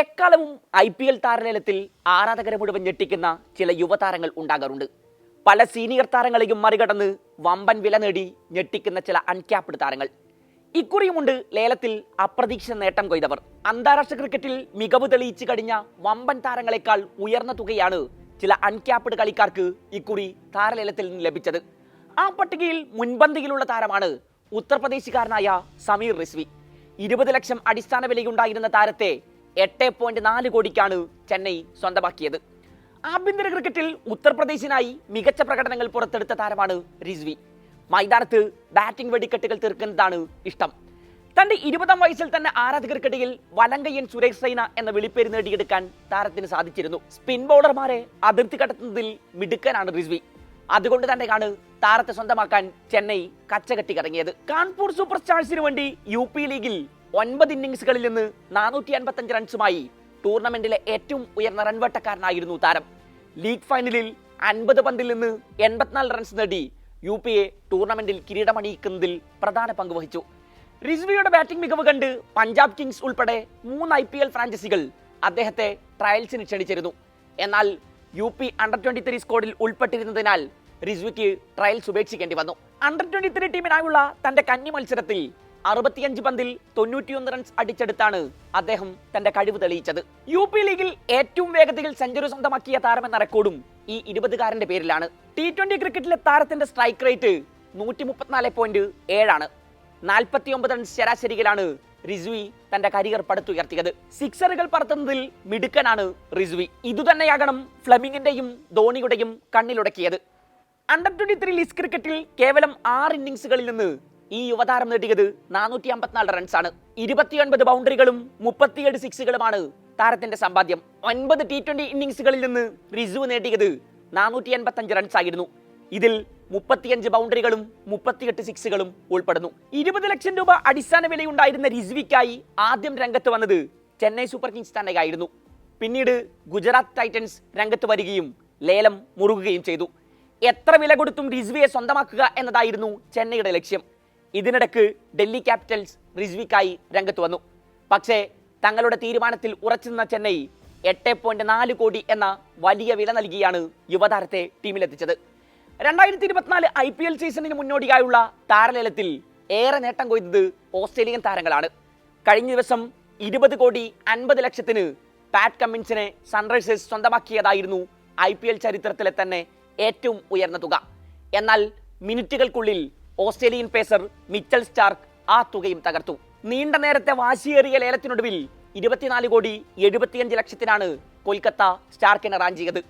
എക്കാലവും I P L താരലേലത്തിൽ ആരാധകരെ മുഴുവൻ ഞെട്ടിക്കുന്ന ചില യുവതാരങ്ങൾ ഉണ്ടാകാറുണ്ട്. പല സീനിയർ താരങ്ങളെയും മറികടന്ന് വമ്പൻ വില നേടി ഞെട്ടിക്കുന്ന ചില അൺക്യാപ്ഡ് താരങ്ങൾ. ഇക്കുറിയുമുണ്ട് ലേലത്തിൽ അപ്രതീക്ഷിത നേട്ടം കൊയ്തവർ. അന്താരാഷ്ട്ര ക്രിക്കറ്റിൽ മികവ് തെളിയിച്ചു കഴിഞ്ഞ വമ്പൻ താരങ്ങളെക്കാൾ ഉയർന്ന തുകയാണ് ചില അൺക്യാപ്ഡ് കളിക്കാർക്ക് ഇക്കുറി താരലേലത്തിൽ നിന്ന് ലഭിച്ചത്. ആ പട്ടികയിൽ മുൻപന്തിയിലുള്ള താരമാണ് ഉത്തർപ്രദേശുകാരനായ സമീർ റിസ്വി. ഇരുപത് ലക്ഷം അടിസ്ഥാന വിലയുണ്ടായിരുന്ന താരത്തെ എട്ട് പോയിന്റ് നാല് കോടിക്കാണ് ചെന്നൈ സ്വന്തമാക്കിയത്. ആഭ്യന്തര ക്രിക്കറ്റിൽ ഉത്തർപ്രദേശിനായി മികച്ച പ്രകടനങ്ങൾ പുറത്തെടുത്ത താരമാണ് റിസ്വി. മൈതാനത്ത് ബാറ്റിംഗ് വെടിക്കെട്ടുകൾ തീർക്കുന്നതാണ് ഇഷ്ടം. തന്റെ ഇരുപതാം വയസ്സിൽ തന്നെ ആരാധകർക്കിടയിൽ വലങ്കയ്യൻ സുരേഷ് സൈന എന്ന വിളിപ്പേര് നേടിയെടുക്കാൻ താരത്തിന് സാധിച്ചിരുന്നു. സ്പിൻ ബൗളർമാരെ അതിർത്തി കടത്തുന്നതിൽ മിടുക്കനാണ് റിസ്വി. അതുകൊണ്ട് തന്നെയാണ് താരത്തെ സ്വന്തമാക്കാൻ ചെന്നൈ കച്ചകെട്ടി കറങ്ങിയത്. കാൺപൂർ സൂപ്പർ സ്റ്റാർസിന് വേണ്ടി യു പി ലീഗിൽ ഒൻപത് ഇന്നിംഗ്സുകളിൽ നിന്ന് നാനൂറ്റി അൻപത്തഞ്ച് റൺസുമായി ടൂർണമെന്റിലെ ഏറ്റവും ഉയർന്ന റൺവേട്ടക്കാരനായിരുന്നു താരം. ലീഗ് ഫൈനലിൽ അൻപത് പന്തിൽ നിന്ന് എൺപത്തിനാല് റൺസ് നേടി യു പി എ ടൂർണമെന്റിൽ കിരീടമണിയിക്കുന്നതിൽ പ്രധാന പങ്ക് വഹിച്ചു. റിസ്വിയുടെ ബാറ്റിംഗ് മികവ് കണ്ട് പഞ്ചാബ് കിങ്സ് ഉൾപ്പെടെ മൂന്ന് ഐ പി എൽ ഫ്രാഞ്ചൈസികൾ അദ്ദേഹത്തെ ട്രയൽസിന് ക്ഷണിച്ചിരുന്നു. എന്നാൽ U P under twenty three സ്ക്വാഡിൽ ഉൾപ്പെട്ടിരുന്നതിനാൽ റിസ്വിക്ക് ട്രയൽസ് ഉപേക്ഷിക്കേണ്ടി വന്നു. അണ്ടർ ട്വന്റി ത്രീ ടീമിനായുള്ള തന്റെ കന്നി മത്സരത്തിൽ അറുപത്തിയഞ്ച് പന്തിൽ തൊണ്ണൂറ്റിയൊന്ന് റൺസ് അടിച്ചെടുത്താണ് അദ്ദേഹം തന്റെ കഴിവ് തെളിയിച്ചത്. യു പി ലീഗിൽ ഏറ്റവും വേഗതയിൽ സെഞ്ചുറി സ്വന്തമാക്കിയ താരമെന്ന റെക്കോർഡും ഈ ഇരുപതുകാരന്റെ പേരിലാണ്. ടി ട്വന്റി ക്രിക്കറ്റിലെ താരത്തിന്റെ സ്ട്രൈക്ക് റേറ്റ് നൂറ്റി മുപ്പത്തിനാല് പോയിന്റ് ഏഴാണ്. നാൽപ്പത്തിയൊമ്പത് റൺസ് ശരാശരിയിലാണ് റിസ്വി തന്റെ കരിയർ പടുത്തുയർത്തിയത് സിക്സറുകൾ പറത്തുന്നതിൽ മിടുക്കനാണ് റിസ്വി. ഇതുതന്നെയാകണം ഫ്ലമിങ്ങിന്റെയും ധോണിയുടെയും കണ്ണിലുടക്കിയത്. അണ്ടർ ട്വന്റി ത്രീ ലീഗ് ക്രിക്കറ്റിൽ കേവലം ആറ് ഇന്നിംഗ്സുകളിൽ നിന്ന് ഈ യുവതാരം നേടിയത് നാനൂറ്റി അമ്പത്തിനാല് റൺസാണ്. ഇരുപത്തിയൊൻപത് ബൗണ്ടറികളും മുപ്പത്തിയേഴ് സിക്സുകളുമാണ് താരത്തിന്റെ സമ്പാദ്യം. ഒൻപത് ടി ട്വന്റി ഇന്നിംഗ്സുകളിൽ നിന്ന് റിസു നേടിയത് നാനൂറ്റി എൺപത്തഞ്ച് റൺസ് ആയിരുന്നു ഇതിൽ മുപ്പത്തിയഞ്ച് ബൗണ്ടറികളും മുപ്പത്തിയെട്ട് സിക്സുകളും ഉൾപ്പെടുന്നു. ഇരുപത് ലക്ഷം രൂപ അടിസ്ഥാന വിലയുണ്ടായിരുന്ന റിസ്വിക്കായി ആദ്യം രംഗത്ത് വന്നത് ചെന്നൈ സൂപ്പർ കിങ്സ് തന്നെയായിരുന്നു. പിന്നീട് ഗുജറാത്ത് ടൈറ്റൻസ് രംഗത്ത് വരികയും ലേലം മുറുകുകയും ചെയ്തു. എത്ര വില കൊടുത്തും റിസ്വിയെ സ്വന്തമാക്കുക എന്നതായിരുന്നു ചെന്നൈയുടെ ലക്ഷ്യം. ഇതിനിടക്ക് ഡൽഹി ക്യാപിറ്റൽസ് റിസ്വിക്കായി രംഗത്ത് വന്നു. പക്ഷേ തങ്ങളുടെ തീരുമാനത്തിൽ ഉറച്ചുനിന്ന ചെന്നൈ എട്ട് പോയിന്റ് നാല് കോടി എന്ന വലിയ വില നൽകിയാണ് യുവതാരത്തെ ടീമിലെത്തിച്ചത്. രണ്ടായിരത്തി ഇരുപത്തിനാല് ഐ പി എൽ സീസണിന് മുന്നോടിയായുള്ള താരലേലത്തിൽ ഏറെ നേട്ടം കൊയ്തത് ഓസ്ട്രേലിയൻ താരങ്ങളാണ്. കഴിഞ്ഞ ദിവസം ഇരുപത് കോടി അൻപത് ലക്ഷത്തിന് പാറ്റ് കമ്മിൻസിനെ സൺറൈസേഴ്സ് സ്വന്തമാക്കിയതായിരുന്നു ഐ പി എൽ ചരിത്രത്തിലെ തന്നെ ഏറ്റവും ഉയർന്ന തുക. എന്നാൽ മിനിറ്റുകൾക്കുള്ളിൽ ഓസ്ട്രേലിയൻ പേസർ മിച്ചൽ സ്റ്റാർക്ക് ആ തുകയും തകർത്തു. നീണ്ട നേരത്തെ വാശിയേറിയ ലേലത്തിനൊടുവിൽ ഇരുപത്തിനാല് കോടി എഴുപത്തിയഞ്ച് ലക്ഷത്തിനാണ് കൊൽക്കത്ത സ്റ്റാർക്കിനെ റാഞ്ചിയത്